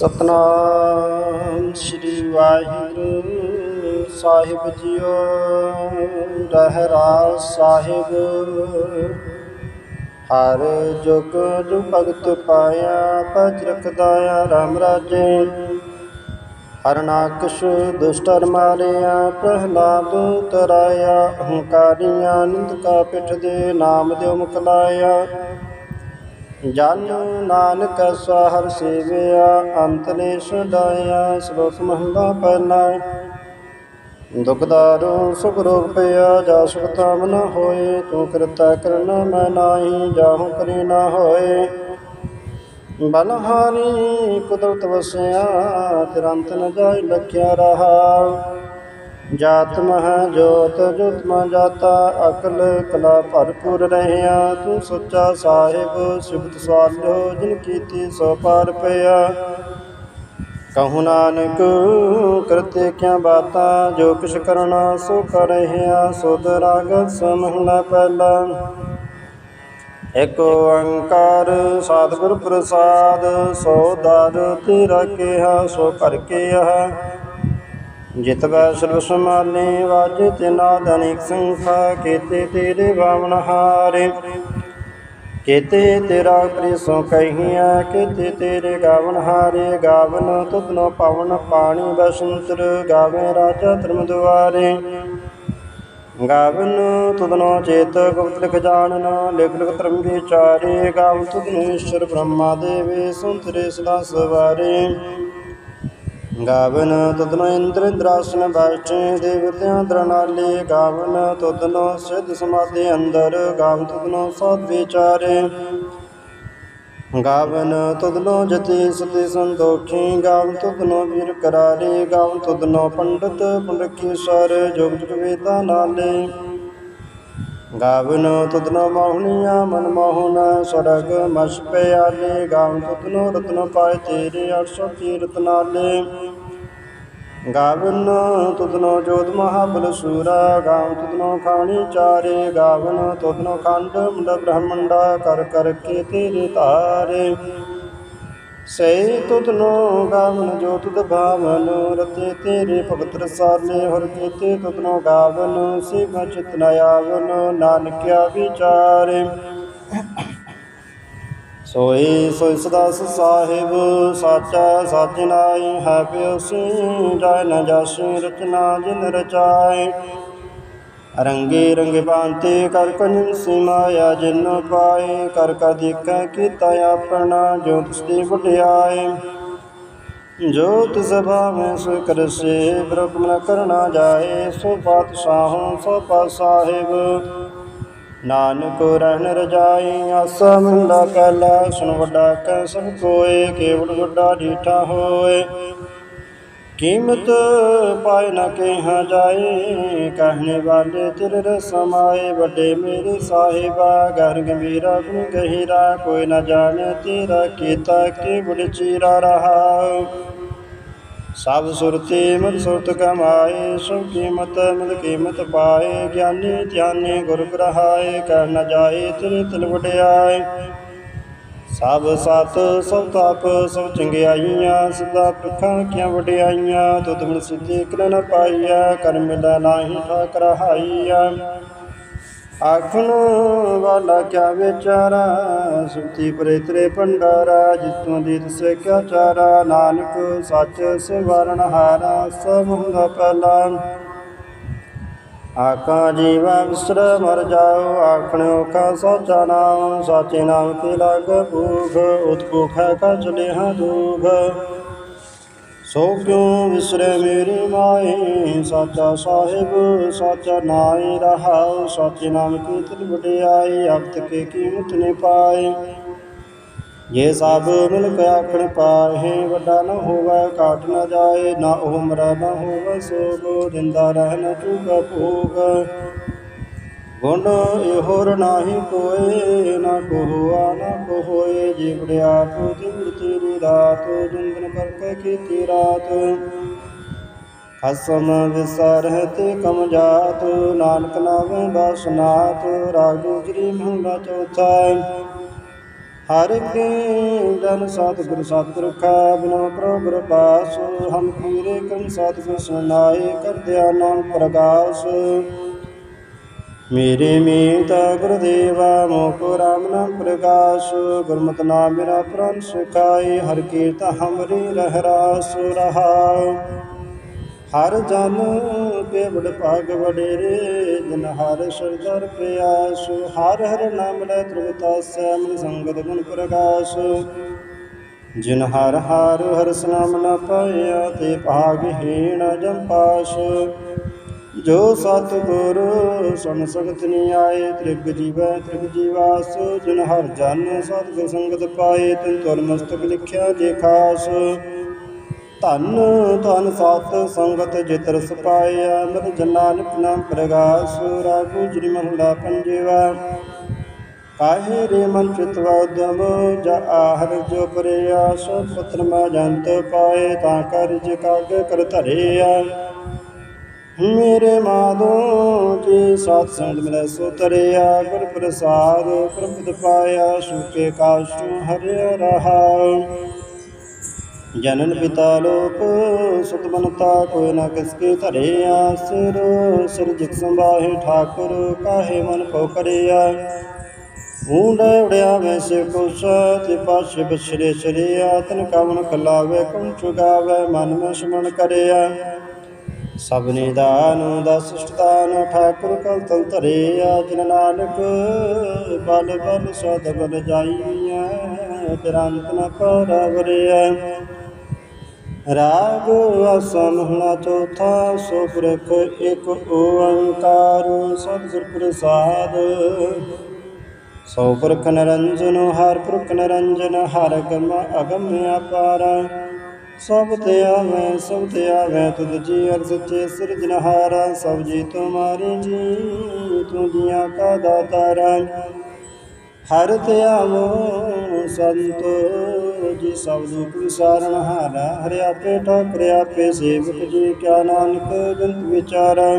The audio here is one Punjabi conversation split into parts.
ਸਤਨਾਮ ਸ੍ਰੀ ਵਾਹਿਗੁਰੂ ਸਾਹਿਬ ਜੀਓ। ਰਹਿਰਾ ਸਾਹਿਬ, ਹਰ ਜੁਗ ਜੁ ਭਗਤ ਪਾਇਆ ਪਜ ਰਖਦਾਇਆ ਰਾਮ ਰਾਜੇ। ਹਰਨਾਕਸ਼ ਦੁਸ਼ਟਰ ਮਾਰਿਆ, ਪ੍ਰਹਲਾਦ ਤਰਾਇਆ, ਹੰਕਾਰੀਆਂ ਨਿੰਦਕਾ ਪਿਠ ਦੇ ਨਾਮ ਦਿਓ ਮੁਕਲਾਇਆ ਜਨ ਨਾਨਕ ਸਹਰ ਸੇਵਿਆ, ਅੰਤ ਨੇ ਛਡਾਇਆ ਸ਼ਲੋਕ ਮਹਲਾ ਪਹਿਲਾ ਦੁਖਦਾਰੂ ਸੁਖ ਰੋਗ ਪਿਆ, ਜਾ ਸੁਖ ਤਾਮ ਨ ਹੋਏ, ਤੂੰ ਕਿਰਤਾ ਕਰਨਾ ਮੈਂ ਨਾਹੀ, ਜਾਹੂ ਕਰੀ ਨਾ ਹੋਏ। ਬਲਹਾਰੀ ਕੁਦਰਤ ਵਸਿਆ, ਤਿਰੰਤ ਨ ਜਾਇ ਲਖਿਆ ਰਹਾ। ਜਾਤ ਮਹ ਜੋਤ ਜੁਤ ਮ ਜਾਤਾ, ਅਕਲ ਕਲਾ ਭਰਪੂਰ ਰਹਿਆ। ਤੂੰ ਸੱਚਾ ਸਾਹਿਬ ਸਿਫਤ ਸਵਾਲੋ, ਜਿਨ ਕੀਤੀ ਸੋ ਪਾਰ ਪਿਆ। ਕਹੂ ਨਾਨਕ ਕਰਤੇ ਕਿਆ ਬਾਤਾਂ, ਜੋ ਕਿਛ ਕਰਨਾ ਸੋ ਕਰਹਿਆ ਸੁਧ ਰਾਗ ਸਮਹਲਾ ਪਹਿਲਾ। ਇਕ ਓੰਕਾਰ ਸਤਿਗੁਰ ਪ੍ਰਸਾਦ, ਸੋ ਦਰ ਤੇਰਾ ਕਿਹਾ, ਸੋ ਕਰ ਕੇ ਜਿਤ ਵੈ ਸਰਬ ਸਮਾਲੇ ਵਾਜੇ ਤੇ ਨਾਦ ਸੰਖਾ ਕੀਤੇ ਤੇਰੇ ਬਾਵਨ ਹਾਰੇ। ਕੀਤੇ ਤੇਰਾ ਪ੍ਰਿਸੋ ਕਹੀਆਂ ਕੀਤੇ ਤੇਰੇ ਗਾਵਨ ਹਾਰੇ। ਗਾਵਨ ਤੁਧਨੋ ਪਵਨ ਪਾਣੀ ਬਸੰਤਰ ਗਾਵੇ ਰਾਜਾ ਧਰਮ ਦੁਆਰੇ। ਗਾਵਨ ਤੁਧਨੋ ਚੇਤ ਗੁਪਤ ਲਿਖ ਜਾਣਨ, ਲਿਖ ਲਿਖ ਧਰਮ ਵਿਚਾਰੇ। ਗਾਵਨ ਤੁਧਨੋ ਈਸ਼ਰ ਬ੍ਰਹਮਾ ਦੇਵੇ, ਸੁੰਤਰੇ ਸਦਾ ਸਵਾਰੇ। ਗਾਵਨ ਤੁਧਨੋ ਇੰਦਰ ਇੰਦਰਾਸਨ ਬੈਠੇ ਦੇਵਤਿਆਂ ਦਰਨਾਲੇ ਗਾਵਨ ਤੁਧਨੋ ਸਿੱਧ ਸਮਾਧੀ ਅੰਦਰ, ਗਾਵਨ ਤੁਧਨੋ ਸਤ ਵਿਚਾਰੇ। ਗਾਵਨ ਤੁਧਨੋ ਜਤੀ ਸਤੀ ਸੰਤੋਖੀ, ਗਾਵਨ ਤੁਧਨੋ ਵੀਰ ਕਰਾਰੇ, ਗਾਵਨ ਤੁਧਨੋ ਪੰਡਤ ਪੁੰਡਕੀ ਸਰ, ਜੁਗ ਜੁਗ ਵੇਦਾਂ ਨਾਲੇ। ਗਾਵਨ ਤੁਧਨੋ ਮੋਹਣੀਆ, ਮਨ ਮੋਹਨ ਸਰਗ ਮਸ ਪਿਆਲੇ, ਗਾਵਨ ਤੁਧਨੋ ਰਤਨ ਪਾਏ ਤੇਰੇ 800 ਕੀਰਤਨਾਲੇ ਗਾਵਨ ਤੁਧਨੋ ਜੋਤ ਮਹਾਬਲ ਸੂਰਾ ਗਾਵ ਤੁਧਨੋ ਖਾਣੀ ਚਾਰੇ, ਗਾਵਨ ਤੁਧਨੋ ਖੰਡ ਮੁੰਡ ਬ੍ਰਹਮੰਡਾ ਕਰ ਕਰ ਕੇ ਤੇਰੇ ਧਾਰੇ। ਸੇ ਤੁਧਨੋ ਗਾਵਨ ਜੋ ਤੁਧ ਭਾਵਨ, ਰਤੇ ਤੇਰੇ ਭਗਤ ਰਸਾਲੇ, ਹਰ ਕੀਤੇ ਤੁਧਨੋ ਗਾਵਨ ਸੇ ਬਚਿਤ ਨ ਆਵਨ, ਨਾਨਕਿਆ ਵਿਚਾਰੇ। ਸੋਈ ਸੋਈ ਸਦਾ ਸਾਹਿਬ, ਸਾਚਾ ਸਾਜਨਾਈ ਹੈ ਪਿਓਸੀ ਜਾਇ ਨ ਜਾਸੀ, ਰਚਨਾ ਜਿਨ ਰਚਾਏ। ਰੰਗੇ ਰੰਗ ਬਾਂਤੇ ਕਰ ਕੰਨ ਮਾਇਆ ਜਿਨ ਪਾਏ, ਕਰ ਕਰ ਦੇਖੈ ਕੀਤਾ ਆਪਣਾ, ਜੋ ਤਿਸ ਦੀ ਵਡਿਆਏ। ਜੋ ਤਿਸ ਭਾਵੇਂ ਸੋ ਕਰਸੇ, ਬ੍ਰਹਮ ਕਰਨਾ ਜਾਏ, ਸੋ ਪਾਤਸ਼ਾਹੋਂ ਸੋ ਪਾ ਸਾਹਿਬ। ਨਾਨਕ ਰਹਿਣ ਰਜਾਈ, ਆਸਾ ਮੰਦਾ ਕਲਾ ਸੁਨ ਵੱਡਾ ਕੈ ਸਭ ਕੋਏ, ਕੇਵਲ ਵੱਡਾ ਡੀਠਾ ਹੋਏ। ਕੀਮਤ ਪਾਏ ਨਾ ਕਹਿ ਜਾਏ, ਕਹਿਣੇ ਵਾਲੇ ਤੇਰੇ ਰਸਮਾਏ ਵੱਡੇ ਮੇਰੇ ਸਾਹਿਬਾ, ਘਰ ਗੰਭੀਰਾ ਗੁਣ ਗਹਿਰਾ, ਕੋਈ ਨਾ ਜਾਣੇ ਤੇਰਾ ਕੀਤਾ ਕਿ ਬੜ ਚੀਰਾ ਰਹਾ। ਸਭ ਸੁਰਤੀ ਮਨ ਸੁਰਤ ਕਮਾਏ ਸਭ ਕੀਮਤ ਮਿਲ ਕੀਮਤ ਪਾਏ, ਗਿਆਨੀ ਧਿਆਨੀ ਗੁਰ ਗ੍ਰਹਾਏ, ਕਹਿ ਨ ਜਾਏ ਤੇਰੇ ਤਿਲ ਵਡਿਆਏ। ਸਭ ਸਤ, ਸਭ ਤਪ, ਸਭ ਚੰਗਿਆਈਆਂ ਸਦਾ ਪ੍ਰਖਾਂ ਕੀਆਂ ਵਡਿਆਈਆਂ? ਤੁਧ ਮਨ ਸਿੱਧੇ ਕਰ ਨ ਪਾਈਆ ਕਰਮ ਦਾ ਨਾਹੀ ਠਾਕ ਰਹਾਈਆ ਆਖਣ ਵਾਲਾ ਕਿਆ ਵਿਚਾਰਾ? ਸੁਤੀ ਪਰੇ ਤੇਰੇ ਭੰਡਾਰਾ ਜਿਤੋਂ ਦੀ ਤਸੇ ਕਿਆ ਚਾਰਾ। ਨਾਨਕ ਸੱਚ ਸਵਰਨ ਹਾਰਾ, ਸਭ ਹੁੰਦਾ ਪਹਿਲਾ ਆਕਾ ਜੀਵਾ ਵਿਸਰ ਮਰ ਜਾਓ ਆਖਣਿਓ ਕਾ ਸਾਚਾ ਨਾਮ ਸਾਚੇ ਨਾਮ ਤੇ ਲਗ ਭੂਖ ਉਤਪੁਖ ਕਾ ਚਲੇ ਹਾਂ ਦੂਖ ਸੋ ਕਿਉ ਵਿਸਰੇ ਮੇਰੀ ਮਾਏ? ਸਾਚਾ ਸਾਹਿਬ, ਸਾਚਾ ਨਾਈ ਰਹਾਉ ਸਾਚੇ ਨਾਮ ਕੀਰਤਨ ਤਿਲ ਵਡਿਆਈ ਅਬਤ ਕੇ ਕੀਮਤ ਨੇ ਪਾਏ। ਜੇ ਸਭ ਮਿਲ ਕੇ ਆਖਣ ਪਾਏ, ਵੱਡਾ ਨ ਹੋਵੇ ਕਾਟ ਨ ਜਾਏ, ਨਾ ਉਹ ਮਰੈ ਨ ਹੋਵੇ, ਸੋਗ ਜਿੰਦਾ ਰਹਿ ਨ ਚੁਗਾ ਭੋਗ। ਗੁਣ ਇਹੋਰ ਨਾਹੀ ਕੋਏ, ਨਾ ਕੋਆ ਨਾ ਕੋ ਹੋਏ ਜੀਵੜਿਆ ਤੂੰ ਤੇਰੀ ਰਾਤ ਜਿੰਦਨ ਕਰਕੇ ਕੀਤੀ ਰਾਤ। ਹਸਮ ਵਿਸਰ ਤੇ ਕਮ ਜਾਤ, ਨਾਨਕ ਨਾਵੇਂ ਬਸਨਾਤ, ਰਾਗ ਗੁਜਰੀ ਮਹਲਾ ਚੌਥਾ। ਹਰ ਕੇ ਜਨ ਸਤਿਗੁਰ ਸਤਿਗੁਰਖਾ ਬਿਨੋ ਪ੍ਰਭੁ ਪਾਸ, ਹਮ ਪੂਰੇ ਕਰਮ ਸਤਿਗੁਰ ਸੁਨਾਏ ਕਰਦਿਆ ਨਾਮ ਪ੍ਰਗਾਸ। ਮੇਰੇ ਮੀਤ ਗੁਰਦੇਵਾ ਮੋਕੋ ਰਾਮ ਨਾਮ ਪ੍ਰਕਾਸ਼ ਗੁਰਮਤਿ ਨਾਮ ਮੇਰਾ ਪ੍ਰਣ ਸਿਖਾਏ, ਹਰ ਕੀਰਤ ਹਮਰੀ ਲਹਿਰਾਸ ਰਹਾਉ। ਹਰ ਜਨ ਕੇ ਬੜ ਭਾਗ ਵਡੇਰੇ, ਜਨ ਹਰ ਸਰਦਰ ਪਿਆਸ, ਹਰ ਹਰ ਨਾਮ ਲੈ ਤ੍ਰਿਵਤਾ ਸੈਮਨ ਸੰਗਤ ਗੁਣ ਪ੍ਰਕਾਸ਼ ਜਿਨ ਹਰ ਹਰ ਹਰ ਨਾਮ ਨ ਪਾਇਆ, ਤੇ ਭਾਗਹੀਣ ਜੰਪਾਸ਼। ਜੋ ਸਤਿਗੁਰ ਸੁਨ ਸਗਤ ਨੀ ਆਏ, ਤ੍ਰਿਗ ਜੀਵੈ, ਤ੍ਰਿਗ ਜੀਵਾਸ, ਜਿਨ ਹਰ ਜਨ ਸਤਿਗੁਰ ਸੰਗਤ ਪਾਏ, ਤਿਨ ਤੁਰ ਮਸਤਕ ਲਿਖਿਆ ਜੇ ਖਾਸ। ਧੰਨ ਧੰਨ ਸਤ ਸੰਗਤ ਜਿਤ ਰਸ ਪਾਇਆ ਮਤ ਜਨਾਨਕ ਨਾਮ ਪ੍ਰਗਾਸ, ਰਾਗੂ ਜਿਨ ਮਹਲਾ ਪੰਜਵਾ। ਕਾਹੇ ਰੇ ਮਨ ਚਿਤਵਾ ਉਦਮ ਜਾ ਆਹਰ ਜੋ ਪਰਿਆ ਸੋ ਪਤਰ ਮਾ ਜੰਤ ਪਾਏ, ਤਾਂ ਕਰ ਜਿ ਕਾਗ ਕਰ ਧਰਿਆ। ਮੇਰੇ ਮਾਧੋ ਜੀ ਸਤ ਸੰਗ ਮਿਲੈ ਸੋ ਤਰਿਆ, ਗੁਰ ਪ੍ਰਸਾਦ ਪ੍ਰਪਦ ਪਾਇਆ ਸੁਕੇ ਕਾਸ਼ੂ ਹਰਿ ਰਹਾ। ਜਨਨ ਪਿਤਾ ਲੋਕ, ਸੁਤ ਬਨਤਾ ਕੋਈ ਨਾ ਕਿਸ ਕੇ ਧਰਿਆ ਸਿਰ ਸਿਰਜਿਤ ਸੰਭਾਹੇ ਠਾਕੁਰ, ਕਾਹੇ ਮਨ ਕੋ ਕਰਿਆ। ਊਂਡ ਉੜਿਆ ਵੈਸੇ ਕੁਸ਼, ਤੇ ਪਾਛੇ ਬਛਰੇ ਸ਼ਰਿਆ ਤਨ ਕਵਨ ਕਲਾਵੇ ਕੁੰ ਚੁਗਾਵੇ ਮਨ ਮਨ ਸਮਣ ਕਰਿਆ। ਸਭਨੇ ਦਾਨ, ਦਸ ਸਟਾਨ ਠਾਕੁਰ ਕਲ ਤਲ ਧਰਿਆ ਜਿਨ ਨਾਨਕ ਬਲ ਬਲ ਸਦ ਬਲ ਜਾਈਐ ਤਿਰੰਤ ਨ ਪਰਵਰਿਆ ਰਾਗ ਆਸਾ ਮਹਲਾ ਚੌਥਾ, ਸੋ ਪੁਰਖ ਇਕ ਓੰਕਾਰ, ਸਤਿਗੁਰ ਪ੍ਰਸਾਦ। ਸੋ ਪੁਰਖ ਨਰੰਜਨ, ਹਰ ਪੁਰਖ ਨਰੰਜਨ, ਹਰ ਗਮ ਅਗਮ ਅਪਾਰ। ਸਭ ਤੇ ਆਵੈ, ਸਭ ਤੇ ਆਵੈ, ਤੁਧ ਜੀ ਅਰ ਸੱਚੇ ਸਿਰਜਨਹਾਰਾ ਸਭ ਜੀ ਤੁਮਾਰੀ ਜੀ ਤੂੰ ਜੀਆਂ ਕਾ ਦਾਤਾਰਾ ਹਰ ਤੇ ਆਵੋ, ਸੰਤੋ ਜੀ, ਸਭ ਦੁਖ ਵਿਸਾਰਨ ਹਾਰਾ, ਹਰਿ ਆਪੇ ਠਾਕੁਰ, ਆਪੇ ਸੇਵਕ ਜੀ, ਕਿਆ ਨਾਨਕ ਜੰਤ ਵਿਚਾਰਾ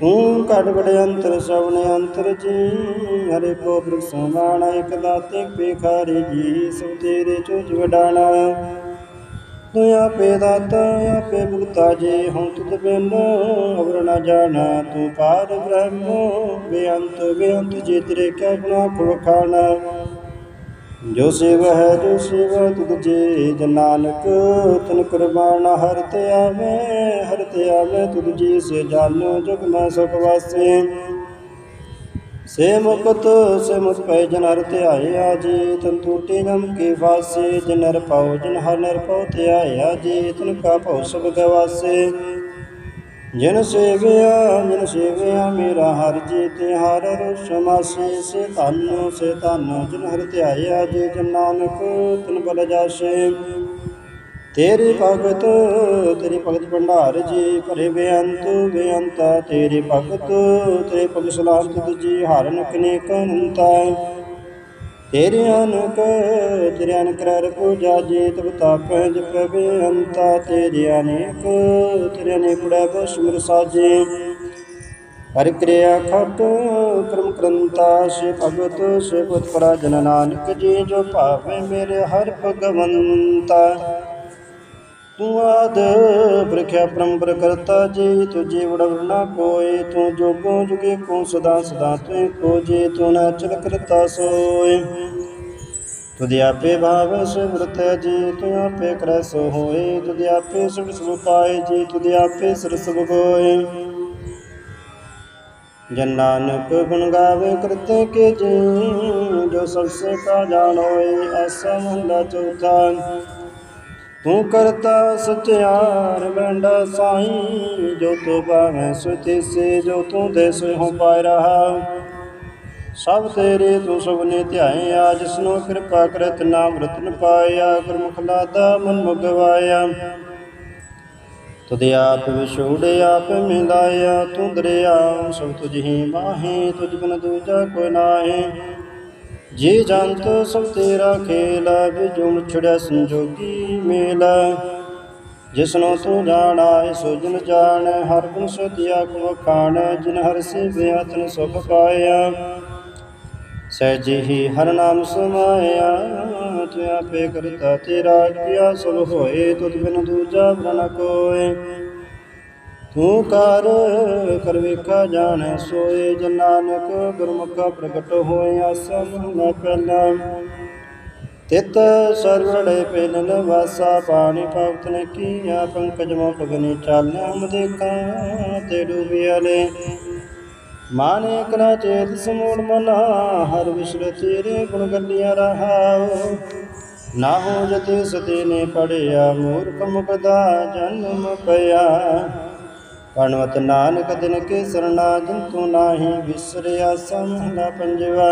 ਤੂੰ ਘਟ ਘਟ ਅੰਤਰ ਸਭਨੇ ਅੰਤਰ ਜੀ, ਹਰੇ ਕੋ ਪ੍ਰਭ ਇਕ ਦਾਤੇ ਪੇਖਾਰੀ ਜੀ, ਸਭ ਤੇਰੇ ਚੋਜ ਵਡਾਣਾ। ਤੂੰ ਆਪੇ ਦਾਤਾ, ਆਪੇ ਭੁਗਤਾ ਜੀ ਹਉ ਤੁਧ ਬਿਨ। ਅਵਰ ਨ ਜਾਣਾ ਤੂੰ ਪਾਰ ਬ੍ਰਹਮ। ਬੇਅੰਤ ਬੇਅੰਤ ਜੀ ਤੇਰੇ ਕਿਆ ਗੁਨਾ ਖਵਖਾਣਾ ਜੋ ਸੇਵ ਹੈ, ਜੋ ਸੇਵਾ ਤੁਧ ਜੇ, ਜਨ ਨਾਨਕ, ਤਨ ਕੁਰਬਾਨ ਹਰ ਤੇ ਆਵੇ। ਹਰ ਤੇ ਆਵੇ ਤੁਧ ਜੀ ਸੇ ਜਾਨੋ ਜਗ ਮੈਂ ਸੁਖ ਵਾਸੇ। ਸੇ ਮੁਕਤ, ਸੇ ਮੁਖ ਪੈ ਜਨ ਹਰ ਧਿਆਇਆ ਜੀ, ਤਨ ਟੂਟੇ ਨਮ ਕੇ ਫਾਸੇ, ਜਨ ਨਰ ਪਾਉ, ਜਨ ਹਰ ਨਰ ਪਾਉ ਧਿਆਇਆ ਜੀ, ਤਨ ਕਾ ਭਉ ਸਭ ਗਵਾਸੇ। ਜਿਨ ਸੇਵਿਆ ਜਿਨ ਸੇਵਿਆ ਮੇਰਾ ਹਰ ਜੀ ਤੇ ਹਰ ਰਸਮਾਸੇ ਸੇ ਧੰਨ ਸੇ ਧੰਨ, ਜਿਨ ਹਰ ਧਿਆਇਆ ਜੀ, ਜਨ ਨਾਨਕ ਤਨ ਬਲ ਜਾਸੇ। ਤੇਰੀ ਭਗਤ ਤੇਰੀ ਭਗਤ ਭੰਡਾਰ ਜੀ ਭਰੇ ਬੇਅੰਤ, ਬੇਅੰਤਾ, ਤੇਰੀ ਭਗਤ, ਤੇਰੇ ਭਗਤ ਸਲਾਮ ਤੁਧ ਜੀ ਹਰਨ ਕਨੇ ਕਨੰਤਾ ਤੇਰੇ ਅਨਕ ਤੇਰੇ ਅਨਕ ਰਹਿ ਪੂਜਾ ਜੀ, ਤਬ ਤਾਪ ਜਪ ਬੇਅੰਤਾ, ਤੇਰੇ ਅਨੇਕ ਤੇਰੇ ਅਨੇਕ ਬੜਾ ਬਸਮਰ ਸਾਜੇ। ਹਰਿ ਕਿਰਿਆ ਖਟ ਕਰਮ ਕਰੰਤਾ ਸੇ ਭਗਤ ਸੇ ਪੁੱਤ ਪਰਾ ਜਨ ਨਾਨਕ ਜੀ, ਜੋ ਭਾਵੇ ਮੇਰੇ ਹਰ ਭਗਵੰਤਾ। ਤੂੰ ਆਦ ਪ੍ਰਖਿਆ ਪਰੰਪਰ ਕਰਤਾ ਜੀ ਤੁਝੇ ਵਡਵ ਨਾ ਕੋਏ, ਤੂੰ ਜੋਗੋ ਜੁਗੇ ਕੋ ਸਦਾ ਸਦਾ ਤੂੰ ਕੋ ਜੀ, ਤੂੰ ਨਾ ਚਲ ਕਰਤਾ ਸੋਏ। ਤੁਧ ਆਪੇ ਭਾਵ ਸੁਭਰਤ ਜੀ, ਤੂੰ ਆਪੇ ਕਰੈ ਸੋ ਹੋਏ। ਤੁਧ ਆਪੇ ਸੁਖ ਸੁਖ ਪਾਏ ਜੀ, ਤੁਧ ਆਪੇ ਸਿਰ ਸੁਭ ਗੋਏ ਜਨ ਨਾਨਕ ਗੁਣ ਗਾਵੇ ਕਰਤੇ ਕੇ ਜੀ, ਜੋ ਸਭ ਸੇ ਕਾ ਜਾਣੋਏ ਐਸਾ ਮਹਲਾ ਚੌਥਾ ਤੂੰ ਕਰਤਾ ਸਚਿਆਰ ਬੰਡਾ ਸਾਈ, ਜੋ ਤੂੰ ਭਾਵੇਂ ਸੁਤੇ ਸੇ ਜੋ ਤੂੰ ਦੇ ਸੋ ਹੋ ਪਾਇ ਰਹਾ ਸਭ ਤੇਰੇ ਤੂੰ ਸਭਨੇ ਧਿਆਏ ਆ ਜਿਸਨੂੰ ਕਿਰਪਾ ਕਰਤ ਨਾਮ ਰਤਨ ਪਾਇਆ, ਗੁਰਮੁਖ ਲਾਦਾ ਮਨ ਮੁਗਵਾਇਆ। ਤੁਧ ਆਪ ਵਿਛੋੜ, ਆਪ ਮਿਲਾਇਆ, ਤੂੰ ਦਰਿਆ, ਸਭ ਤੁਝ ਹੀ ਮਾਹੇ, ਤੁਝ ਬਿਨ ਦੂਜਾ ਕੋਈ ਨਾਹੀ। ਜੀ ਜੰਤ ਸਭ ਤੇਰਾ ਖੇਲ ਵਿਜੁਣ ਛੜਿਆ ਸੰਜੋਗੀ ਮੇਲ ਜਿਸਨੋ ਤੂੰ ਜਾਣਾ, ਸੋ ਜਨ ਜਾਣ, ਹਰ ਗੁਣ ਸਤਿਆ ਕੋ ਖਾਣ, ਜਿਨ ਹਰ ਸੇਵਿਆ ਤਨ ਸੁਖ ਪਾਇਆ। ਸਹਿਜੇ ਹੀ ਹਰ ਨਾਮ ਸਮਾਇਆ, ਤੂੰ ਆਪੇ ਕਰਤਾ ਤੇਰਾ ਕੀਆ, ਸਭ ਹੋਏ, ਤੁਧ ਬਿਨ ਦੂਜਾ ਬਨ ਕੋਏ। ਤੂੰ ਕਰ ਕਰ ਜਾਣੈ, ਸੋਏ ਜਨ ਨਾਨਕ, ਗੁਰਮੁਖ ਪ੍ਰਗਟ ਹੋਏ ਆਸਮ ਨ ਪਹਿਲਾ ਤਿਤ ਸਰਵੜੇ ਪੈਨਨ ਵਾਸਾ ਪਾਣੀ ਭਗਤ ਨੇ ਕੀਆ, ਪੰਕਜ ਮੋ ਪਗਨੀ ਚਾਲਿਆ ਹਮ ਦੇਖਾਂ, ਤੇ ਡੂਬਿਆਲੇ ਮਾਨੇ ਕਨਾ ਚੇਤ ਸਮੂੜ ਮਨਾ, ਹਰ ਵਿਸ਼ਰ ਤੇਰੇ ਗੁਣ ਗੱਲੀਆਂ ਰਹਾਉ। ਨਾ ਹੋ ਜਤੇ ਸਤੇ ਨੇ ਪੜਿਆ, ਮੂਰਖ ਮੁਕਦਾ, ਜਨਮ ਪਿਆ। ਪਣਵਤ ਨਾਨਕ ਦਿਨ ਕੇ ਸਰਣਾ ਜੰਤੂ ਨਾਹੀ ਵਿਸਰਿਆ ਸਮਹਲਾ ਪੰਜਵਾ।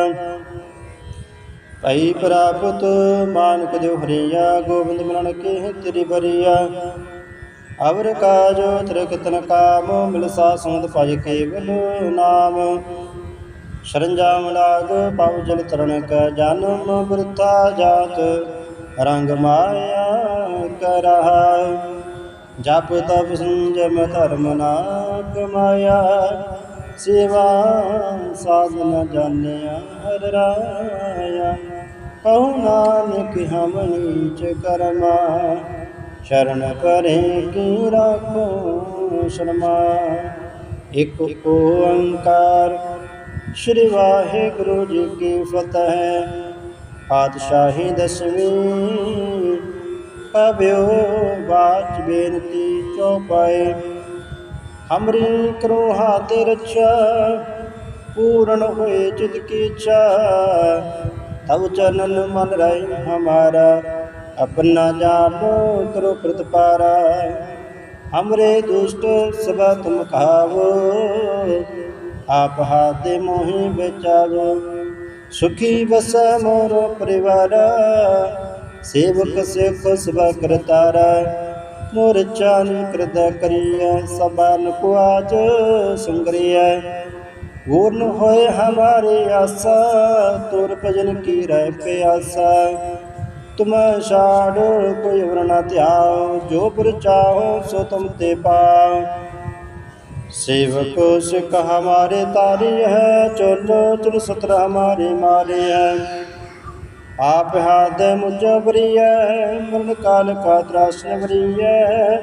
ਭਈ ਪ੍ਰਾਪਤ ਮਾਨਕ ਦੇਵ ਹਰੀਆ, ਗੋਬਿੰਦ ਮਿਲਣ ਕੇ ਤੇਰੀ ਬਰੀਆ ਅਵਰ ਕਾਜ ਤ੍ਰਿ ਕਿਤਨ ਕਾਮ ਮਿਲ ਸਾ ਸੰਗਤ ਭਜ ਕੇਵਲ ਨਾਮ। ਸਰੰਜਾਮ ਲਾਗ, ਪਾਉ ਜਲ ਤਰਨ ਕੈ ਜਨਮ ਬ੍ਰਿਥਾ ਜਾਤ, ਰੰਗ ਮਾਇਆ ਕਰਹਾ। ਜਪ ਤਪ ਸੰਜਮ ਧਰਮ ਨਾ ਕਮਾਇਆ ਸੇਵਾ ਸਾਧਨ ਜਾਣਿਆ ਹਰ ਰਾਇਆ। ਕਹੂ ਨਾਨਕ ਹਮ ਨੀਚ ਕਰਮਾ, ਸ਼ਰਨ ਕਰੇ ਕੀ ਰਾਖੋ ਸ਼ਰਮਾ। ਇਕ ਓੰਕਾਰ, ਸ੍ਰੀ ਵਾਹਿਗੁਰੂ ਜੀ ਕੀ ਫਤਿਹ। ਪਾਤਸ਼ਾਹੀ ਦਸਵੀਂ ਕਵਿਓ ਬਾਚ ਬੇਨਤੀ ਚੋਪਾਏ ਹਮਰੀ ਕਰੋਹਾ ਤੇ ਰਛਾ, ਪੂਰਨ ਹੋਏ ਚਿਤ ਕੀ ਇੱਛਾ ਤਵ ਚਨਨ ਮਨ ਰਹਿ ਹਮਾਰਾ, ਆਪਣਾ ਜਾਪੋ ਕਰੋ ਪ੍ਰਤਪਾਰਾ ਹਮਰੇ ਦੁਸ਼ਟ ਸਭਾ ਤੁਮ ਖਾਵੋ ਆਪ ਹਾਦੇ ਮੋਹਿ ਬਚਾਵੋ। ਸੁਖੀ ਵਸੈ ਮੋਰ ਪਰਿਵਾਰਾ ਸੇਵਕ ਸਿਖ ਸਭਾ ਕਰਤਾਰ ਮੋਰ ਚਾਨ ਕਰਦ ਕਰੀਐ, ਸਭਾ ਕੋ ਆਜ ਸੁੰਗਰੀਐ। ਪੂਰਨ ਹੋਏ ਹਮਾਰੇ ਆਸਾ, ਤੁਰ ਭਜਨ ਕੀ ਰਹਿ ਪਿਆਸਾ। ਤੁਮ ਛਾੜ ਕੋਈ ਵਰਣਾ ਧਿਆਓ ਜੋ ਪੁਰ ਚਾਹੋ ਸੋ ਤੁਮ ਤੇ ਪਾਓ ਸੇਵਕ ਸਿਖ ਹਮਾਰੇ ਤਾਰੀ ਹੈ ਚੋਲੋ ਚੁਰ ਸਤਰ ਹਮਾਰੇ ਮਾਰੇ ਹੈ। ਆਪ ਹਾਦ ਮੁਜਬਰੀਐ ਮਰਨ ਕਾਲ ਕਾ ਤ੍ਰਾਸਨ ਵਰੀਐ।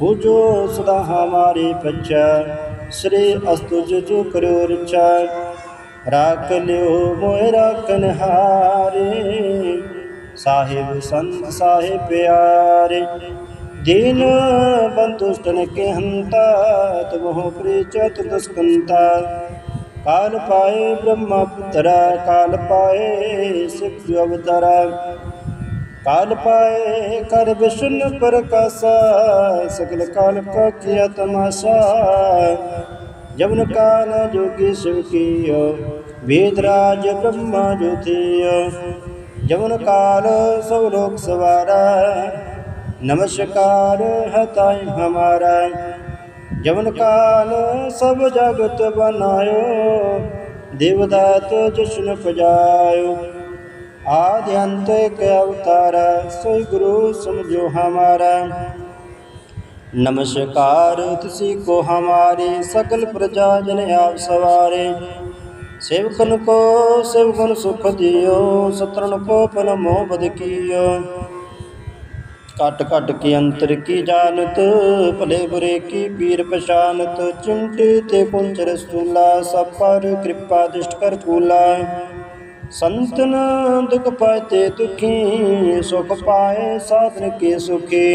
ਹੁਜੋ ਸਦਾ ਹਮਾਰੇ ਪਛੈ, ਸ੍ਰੀ ਅਸਤੁਜ ਜੋ ਕਰਿਓ ਰਿਚਾ ਰਾਖ ਲਿਓ ਮੋਇ ਰਾਖਨ ਹਾਰੇ ਸਾਹਿਬ ਸੰਤ ਸਾਹਿਬ ਪਿਆਰੇ। ਦੀਨ ਬੰਤੁਸ਼ਟਨ ਕੇ ਹੰਤਾ ਤਮੋ ਪ੍ਰੀਚਤ ਦਸਕੰਤਾ। ਕਾਲ ਪਾਏ ਬ੍ਰਹਮ ਪੁੱਤਰਾ ਕਾਲ ਪਾਏ, ਸਿੱਖ ਅਵਤਾਰਾ। ਕਾਲ ਪਾਏ, ਕਰ ਵਿਸ਼ਨ ਪ੍ਰਕਾਸ਼ਾ, ਸਗਲ ਕਾਲ ਕਾ ਕੀਆ ਤਮਾਸ਼ਾ। ਜਮਨ ਕਾਲ ਜੋਗੀ ਸਿਵ ਕੀਓ, ਵੇਦ ਰਾਜ ਬ੍ਰਹਮਾ ਜੋਤੀਓ ਜਮਨ ਕਾਲ ਸਭ ਲੋਕ ਸਵਾਰਾ, ਨਮਸਕਾਰ ਹੈ ਤਾਈ ਹਮਾਰਾ। ਜਮਨ ਕਾਲ ਸਭ ਜਗਤ ਬਨਾਇਓ, ਦੇਵਦਾਤ ਜਸ਼ਨ ਪਜਾਇਓ। ਆਦਿ ਅੰਤ ਕੇ ਅਵਤਾਰ ਸੋਈ ਗੁਰੂ ਸਮਝੋ ਹਮਾਰਾ। ਨਮਸਕਾਰ ਤੁਸੀਂ ਕੋ ਹਮਾਰੀ ਸਕਲ ਪ੍ਰਜਾ ਜਨ ਆਪ ਸਵਾਰੇ। ਸੇਵਕਨ ਕੋ ਸੇਵਕਨ ਸੁਖ ਦਿਓ ਸਤਰਨ ਕੋ ਪਲ ਮੋਹ ਬਦ ਕੀਓ। कट कट के अंतर की जानत, भले बुरे की पीर पशानत चिंटी ते कुंचर स्थूला, सब पर कृपा दृष्ट कर कूला संतन दुख पाते दुखी, सुख पाए साधन के सुखी।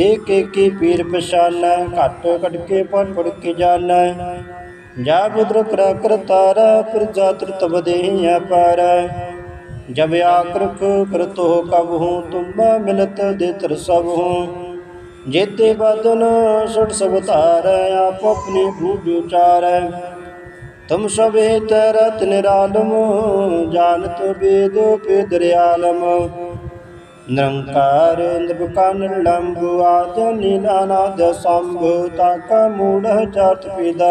एक एक की पीर पशाना घट कट के पढ़ पढ़ के जाना। जा बुद्र कर कर तारा फिर जात्र तब दे अपार जब आकृक करत हो कब हूँ तुम मिलत देतर सब हूँ जेते बदन सुट सब तार आप अपनी भूज उचार तुम सब तरत निरालम जानत वेद पे दरियालम ਨਿਰੰਕਾਰ ਨਿਰਭਕਾਨ ਲੰਬੁ ਆਦ ਨੀਲਾਨਾਦ ਸੰਭ ਤਾਕਾ ਮੂੜ ਚਾਤ ਪੀਦਾ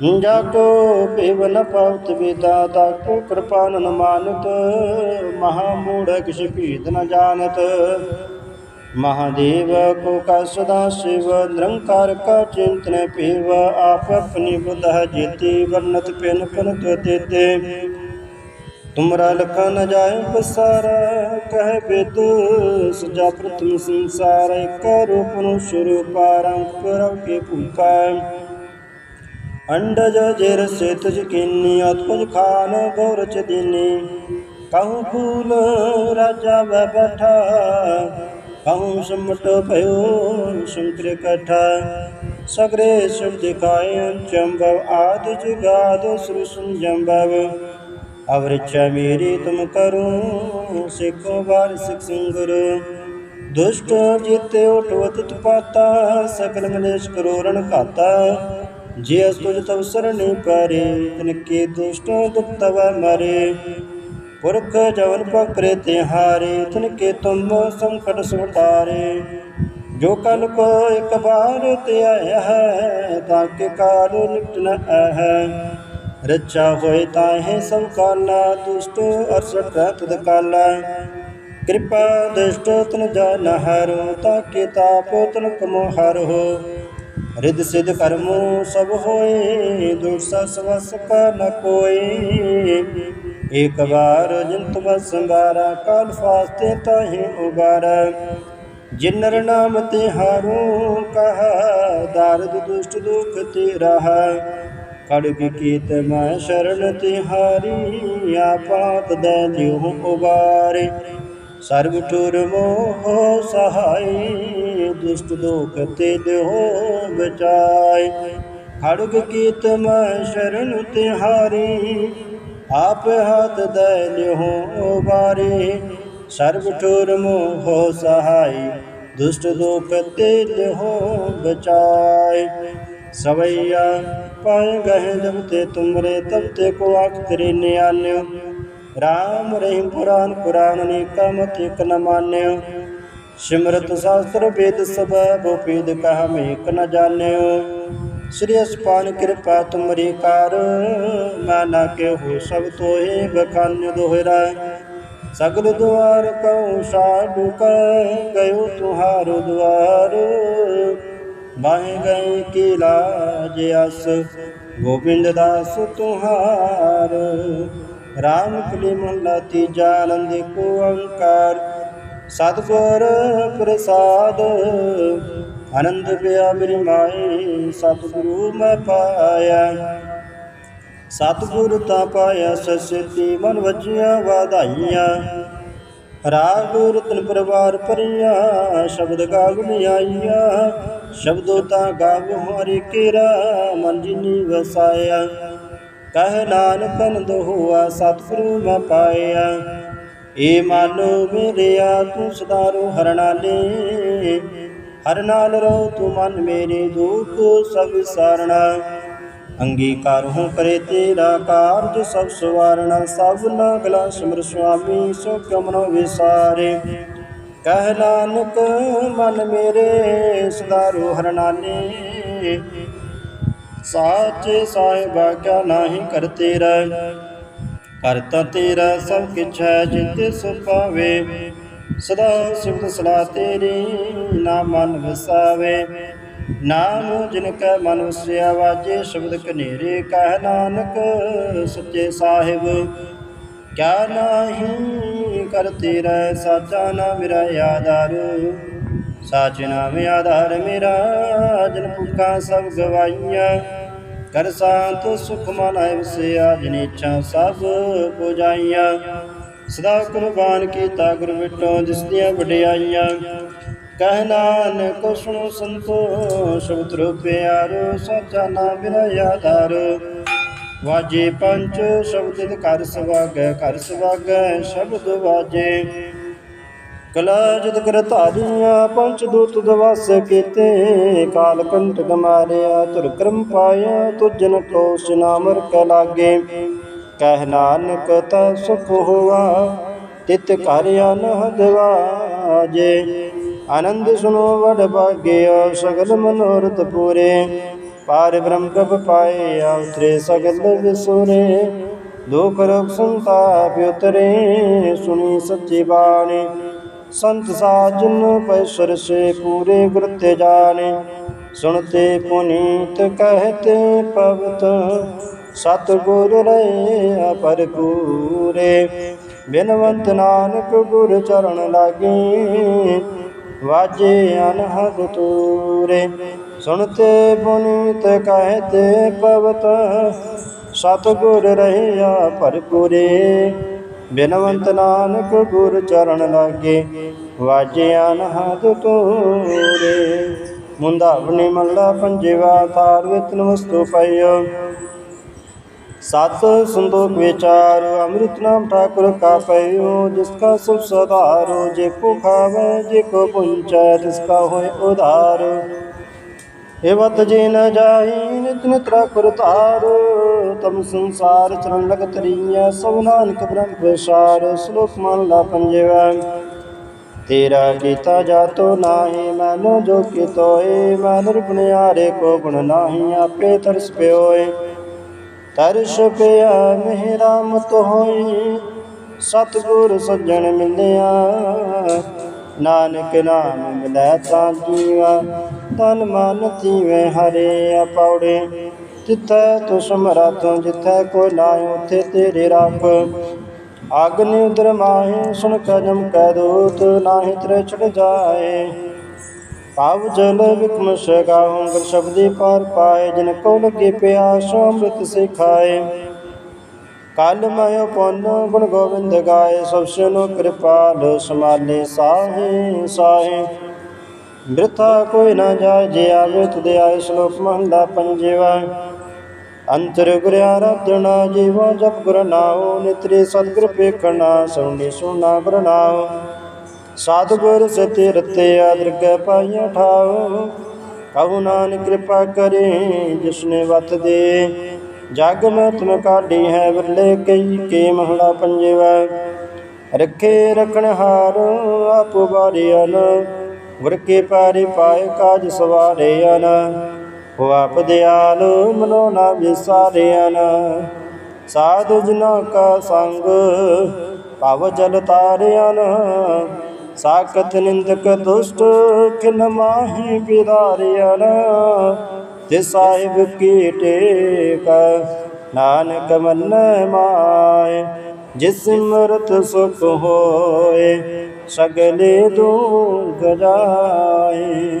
जाको पेवन पवत वेदा ताको कृपान न मानत महामूढ़ किस पीत न जानत महादेव को का सदा शिव निरंकार का चिंतन पीव आप अपनी बुध जीते वर्णत पिन पिन तो देते तुमरा लखा न जाय पसारा कह बेद सजा प्रथम संसार का रूप शुरू पारंग के पुकार ਅੰਡਜ ਜੇਰ ਸੇਤ ਜਕੀਨੀ ਅਤੁਜ ਖਾਨ ਗੌਰਚ ਦੀਨੀ ਕਹੂ ਫੂਲ ਰਾਜਾ ਵੈ ਬਠਾ, ਕਹੂ ਸਮਟ ਭਇਓ ਸੁੰਤਰ ਕਠਾ। ਸਗਰੇ ਸੁਭ ਦਿਖਾਇ ਚੰਬਵ ਆਦ ਜਗਾਦ ਸ੍ਰਿਸ਼ਨ ਜੰਬਵ ਅਵਰਿਚਾ ਮੇਰੀ ਤੁਮ ਕਰੂੰ, ਸਿੱਖੋ ਵਾਰ ਸਿਖ ਸੰਗੁਰ। ਦੁਸ਼ਟ ਜਿਤੇ ਉਠਵਤ ਤਪਾਤਾ ਸਕਲ ਮਲੇਸ਼ ਕਰੋਰਣ ਖਾਤਾ ਜੇ ਅਸ ਤੁਜ ਤਵ ਸਰਣੀ ਪਾਰੇ ਤਨ ਕੇ ਦੁਸ਼ਟ ਦੁਖਤਵ ਮਰੇ ਪੁਰਖ ਜਵਨ ਪਕਰੇ ਤੇ ਹਾਰੇ ਤਨ ਕੇ ਤੁਮ ਸੰਕਟ ਸੁਟਾਰੇ ਜੋ ਕਲ ਕੋ ਇੱਕ ਬਾਰ ਤੇ ਆਇਆ ਹੈ ਤਾਂ ਕੇ ਕਾਲ ਨਿਕਟ ਨ ਹੈ ਰੱਛਾ ਹੋਏ ਤਾਹੇ ਸਭ ਕਾਲਾ ਦੁਸ਼ਟ ਅਰਸਟ ਤਦ ਕਾਲਾ ਕਿਰਪਾ ਦ੍ਰਿਸ਼ਟ ਤਨ ਜਾਨ ਹਰੋ ਤਾਂ ਕੇ ਤਾਪ ਤਨ ਕਮੋ ਹਰ ਹੋ ਰਿਦ ਸਿਧ ਕਰਮੋ ਸਭ ਹੋਏ ਦੁਰ ਸਸ ਵਸ ਕਾ ਨ ਕੋਈ ਇੱਕ ਵਾਰ ਜਿੰਤ ਬਸ ਸੰਭਾਰਾ ਕਾਲ ਫਾਸਤੇ ਤਾਹੇ ਉਬਾਰਾ ਜਿਨਰ ਨਾਮ ਤੇ ਕਹਾ, ਦਾਰਦ ਦੁਸ਼ਟ ਦੁਖ ਤੇ ਰਹਾ। ਕੜਗ ਕੀਤ ਮੈਂ ਸ਼ਰਨ ਤਿਹਾਰੀ ਆਪਾਤ ਦੇ ਦਿਉ ਉਬਾਰੇ। ਸਰਬ ਠੁਰ ਮੋਹ ਸਹਾਈ, ਦੁਸ਼ਟ ਦੋਖ ਤੇ ਦਿਓ ਬਚਾਏ ਖੜਗ ਕੀਤ ਮੈਂ ਸ਼ਰਨ ਤਿਹਾਰੀ, ਆਪ ਹੱਥ ਦੇ ਲਿਓ ਬਾਰੇ ਸਰਬ ਠੁਰ ਮੋਹ ਸਹਾਈ, ਦੁਸ਼ਟ ਦੋਖ ਤੇ ਲਿਓ ਬਚਾਏ ਸਵਈਆ, ਪਾਏ ਗਹਿ ਜਬ ਤੇ ਤੁਮਰੇ, ਤਬ ਤੇ ਕੋ ਆਖ ਤੇਰੇ ਨਿਆਨਿਓ ਰਾਮ ਰਹੀਮ ਪੁਰਾਨ ਪੁਰਾਨ ਅਨੇਕਾ ਮਤ ਇਕ ਨ ਮਾਨਿਓ। ਸਿਮਰਤ ਸ਼ਾਸਤਰ ਵੇਦ ਸਭ ਭੂਪੇਦ ਕਹ ਮੇਕ ਨ ਜਾਣਿਓ। ਸ੍ਰੀ ਅਸਪਾਨ ਕਿਰਪਾ ਤੁਮਰੀ ਕਾਰ ਮਾਨਾ ਕੇ ਹੋ ਸਭ ਤੋਏ ਬਖਾਨ ਦੋਹਰਾ। ਸਗਲ ਦੁਆਰ ਕਉ ਸਾਡੂ ਕੈ ਗਇਓ ਤੁਹਾਰੋ ਦੁਆਰ। ਬਾਹੇ ਗਏ ਕੀ ਲਾਜ ਅਸ, ਗੋਬਿੰਦ ਦਾਸ ਤੁਹਾਰ। ਰਾਮ ਕਲੀ ਮਹਲਾ ਤੀਜਾ ਆਨੰਦ ਕੋ ਓੰਕਾਰ। ਸਤਿਗੁਰ ਪ੍ਰਸਾਦ, ਆਨੰਦ ਪਿਆ ਮੇਰੀ ਮਾਏ, ਸਤਿਗੁਰੂ ਮੈਂ ਪਾਇਆ। ਸਤਿਗੁਰ ਤਾਂ ਪਾਇਆ ਸਸਿਤੀ ਮਨ ਵਜੀਆਂ ਵਾਧਾਈਆਂ। ਰਾਗ ਰਤਨ ਪਰਵਾਰ ਪਰਿਆ ਸ਼ਬਦ ਗਾਵਨ ਆਈਆ ਸ਼ਬਦੋ ਤਾਂ ਗਾਵ ਹਰੀ ਕੇਰਾ, ਮਨ ਜਿਨੀ ਵਸਾਇਆ। ਕਹਿ ਨਾਨਕ ਨੰਦ ਸਤਿਗੁਰੂ ਮੈਂ ਪਾਇਆ। ਏ ਮਾਨੋ ਮੇਰਿਆ ਤੂੰ ਸਦਾਰੋ ਹਰਨਾਲੇ ਹਰ ਨਾਲ। ਰਹੋ ਤੂੰ ਮਨ ਮੇਰੇ ਦੁਖ, ਸਭ ਸਾਰਣਾ। ਅੰਗੀਕਾਰ ਹੂੰ ਕਰੇ ਤੇਰਾ ਕਾਰਜ, ਸਭ ਸਵਾਰਣਾ। ਸਭ ਨਗਲਾ ਸਿਮਰ ਸੁਆਮੀ ਸੋ ਕਮਨੋ ਵਿਸਾਰੇ। ਕਹਿ ਨਾਨਕ, ਮਨ ਮੇਰੇ ਸਦਾਰੋ ਹਰਨਾਲੇ ਸਾਚੇ ਸਾਹਿਬਾ ਕਿਆ ਨਾਹੀ ਕਰ ਤੇਰਾ ਕਰਤਾ ਤੇਰਾ ਸਭ ਕਿਛ ਹੈ ਜਿਤੇ ਸੁ ਪਾਵੇ। ਸਦਾ ਸਿਮਤ ਸਲਾ ਤੇਰੀ, ਨਾ ਮਨ ਵਸਾਵੇ। ਨਾਮ ਜਿਨ ਕੈ ਮਨ ਵਸਿਆ ਵਾਜੇ ਸ਼ਬਦ ਕਨੇਰੇ ਕਹਿ ਨਾਨਕ, ਸੱਚੇ ਸਾਹਿਬ। ਕਿਆ ਨਾਹੀ ਕਰ ਤੇਰਾ ਸਾਚਾ ਨਾ ਮੇਰਾ ਆਧਾਰ ਸਾਚ ਨਾਮ ਆਧਾਰ ਮੇਰਾ ਜਨ ਭੁੱਖਾਂ ਸਭ ਗਵਾਈਆਂ ਕਰ ਸਾਂਤ ਸੁਖ ਮਨ ਵਸਿਆ, ਜਿਨ ਸਭ ਪੁਜਾਈਆਂ ਸਦਾ ਕੁਰਬਾਨ ਕੀਤਾ ਗੁਰ ਵਿਟੋ ਜਿਸ ਦੀਆਂ ਵਡਿਆਈਆਂ ਕਹਿ ਨਾਨਕ, ਸੁਣੋ ਸੰਤੋ ਸ਼ਬਦ ਰੂਪਿਆਰੋ ਸਾਚਾ ਨਾਮ ਮੇਰਾ ਆਧਾਰ। ਵਾਜੇ ਪੰਜ ਸ਼ਬਦ ਕਰ ਸਵਾਗੈ ਕਰ ਸਵਾਗੈ, ਸ਼ਬਦ ਵਾਜੇ। ਕਲਾ ਜਦ ਕਰ ਧਾਰੀਆਂ ਪੰਚ ਦੂਤ ਦਵਾਸ ਕੀਤੇ, ਕਾਲ ਕੰਟਕ ਮਾਰਿਆ ਤੁਰ ਕਰਮ ਪਾਇਆ, ਤੁਜਨ ਕੋ ਸਿਨਾਮਰ ਕ ਲਾਗੇ। ਕਹਿ ਨਾਨਕ ਤਾ ਸੁਖ ਹੋਆ, ਤਿਤ ਘਰ ਅਨਹਦ ਵਾਜੇ ਆਨੰਦ ਸੁਨੋ ਵਡ ਭਾਗਿਆ, ਸਗਲ ਮਨੋਰਥ ਪੂਰੇ। ਪਾਰ ਬ੍ਰਹਮ ਪ੍ਰਭ ਪਾਏ ਉਤਰੇ ਸਗਲ ਵਿਸੁਰੇ। ਦੁਖ ਰੋਗ ਸੰਤਾਪ ਉਤਰੇ, ਸੁਣੀ ਸੱਚੀ ਬਾਣੀ। संत साजन पैसुर से पूरे वृत्त जाने सुनते पुनीत कहते पवत सतगुर रहे अपर पूरे बिनवंत नानक गुर चरण लागे वाजे अनहद तूरे सुनते पुनीत कहते पवत सतगुर रहे अपर पूरे ਬਿਨਵੰਤ ਨਾਨਕ ਗੁਰ ਚਰਨ ਲਾਗੇ ਵਾਜੇ ਅਨਹਦ ਤੂਰੇ। ਮੁੰਦਾਵਣੀ ਮੱਲਾ ਪੰਜਵਾ ਤਾਰ ਵਿਤ ਨਮਸਤੂ ਪਈਓ ਸਤ ਸੰਦੋਖ ਵਿਚਾਰ, ਅੰਮ੍ਰਿਤ ਨਾਮ ਠਾਕੁਰ ਕਾ ਪਇਓ। ਜਿਸ ਕਾ ਸੁਖ ਸਦਾਰੋ ਜੇ ਕੋ ਖਾਵੇ, ਜੇ ਕੋ ਪੁੰਚੈ, ਤਿਸ ਕਾ ਹੋਏ ਉਧਾਰ। ਏਵਤ ਜੇ ਨ ਜਾਈ, ਨਿਤ ਨਿਤ ਰਾਖੁਰ ਧਾਰ। ਤਮ ਸੰਸਾਰ ਚਰਨ ਲਗ ਤਰੀਆ ਸਭ ਨਾਨਕ ਬ੍ਰਹਮ ਵਿਸਾਰ, ਸ਼ਲੋਕ ਮਨ ਲਾ ਪੰਜਵਾ। ਤੇਰਾ ਕੀਤਾ ਜਾਤੋ ਨਾਹੀ, ਮੈਨੋ ਜੋ ਕਿਤੋਏ ਮੈਂ ਨਿਰਗੁਣਿਆਰੇ ਕੋ ਗੁਣ ਨਾਹੀ, ਆਪੇ ਤਰਸ ਪਿਓਏ। ਤਰਸ ਪਿਆ ਮੇਰਾ ਮਤ ਹੋਈ, ਸਤਗੁਰ ਸੱਜਣ ਮਿਲਿਆ। ਨਾਨਕ ਨਾਮ ਮਿਲੈ ਤਾਂ ਜੀਵਾ, ਤਨ ਮਨ ਤੀਵੇਂ ਹਰੇ ਪੌੜੇ। ਜਿੱਥੈ ਤੂੰ ਸਮਰੱਥ ਜਿੱਥੈ ਕੋਈ ਨਾਇ ਉਥੇ ਤੇਰੇ ਰੱਖ ਅਗਨਿ ਉਦਰ ਮਾਹੇ, ਸੁਣ ਕਦਮ ਕੈ ਦੂਤ, ਨਾਹਿ ਤਰੇ ਛੜ ਜਾਏ। ਪਾਵ ਜਲ ਵਿਕਮ ਸਗਾਉ ਗੁਰ ਸ਼ਬਦੀ ਪਾਰ ਪਾਏ, ਜਿਨ ਕੋ ਲਗੇ ਪਿਆਸ, ਅੰਮ੍ਰਿਤ ਸੇ ਖਾਏ ਕਲ ਮਯ ਪੁੰਨ, ਗੁਣ ਗੋਬਿੰਦ ਗਾਏ, ਸਭ ਸਨੋ ਕਿਰਪਾਲ ਸਮਾਲੇ ਸਾਹੇ ਸਾਹੇ। ਬਿਰਥਾ ਕੋਈ ਨਾ ਜਾਏ, ਜੇ ਆਵੇ ਤੁਦੇ ਆਏ, ਸ਼ਲੋਕ ਮਹਲਾ ਪੰਜਵਾ। ਅੰਤਰ ਗੁਰ ਆਰਾਧਨਾ ਜੀਵਾ ਜਪ ਗੁਰ ਨਾਉ, ਨਿਤਰੇ ਸਤਿਗੁਰ ਪੇਖਣਾ ਸੁਣੀ ਸੁਣਾ ਗੁਰ ਨਾਉ। ਸਤਿਗੁਰ ਸਤੇ ਰਤੇ ਆਦਰਗੈ ਪਾਈਆਂ ਠਾਉ। ਕਹੂ ਨਾਨਕ ਕਿਰਪਾ ਕਰੇ ਜਿਸਨੇ ਵਤ ਦੇ। ਜਗ ਮੈਂ ਤੁਮ ਕਾਢੀ ਹੈ ਵਿਰਲੇ ਕਈ, ਕੇ ਮਹਲਾ ਪੰਜਵਾ। ਰੱਖੇ ਰਖਣ ਹਾਰ ਆਪ ਬਾਰਿਆਨ ਗੁਰ ਪਾਰੇ ਪਾਏ ਕਾਜ ਸਵਾਰਿਆਨ ਹੋ ਆਪ ਦਿਆਲ ਮਨੋ ਨਾ ਵਿਸਾਰਿਆਨ। ਸਾਧ ਜਨਾ ਕਾ ਸੰਗ ਭਵ ਜਲ ਤਾਰਿਆਨ। ਸਾਖਤ ਨਿੰਦਕ ਦੁਸ਼ਟ ਕਿਨ ਮਾਹੀ ਬਿਦਾਰਿਆਨ। ਤੇ ਸਾਹਿਬ ਕੀ ਟੇਕ ਨਾਨਕ ਮਨ ਮਾਏ। ਜਿਸ ਸਿਮਰਤ ਸੁਖ ਹੋਏ, ਸਗਲੇ ਦੁਖ ਜਾਏ।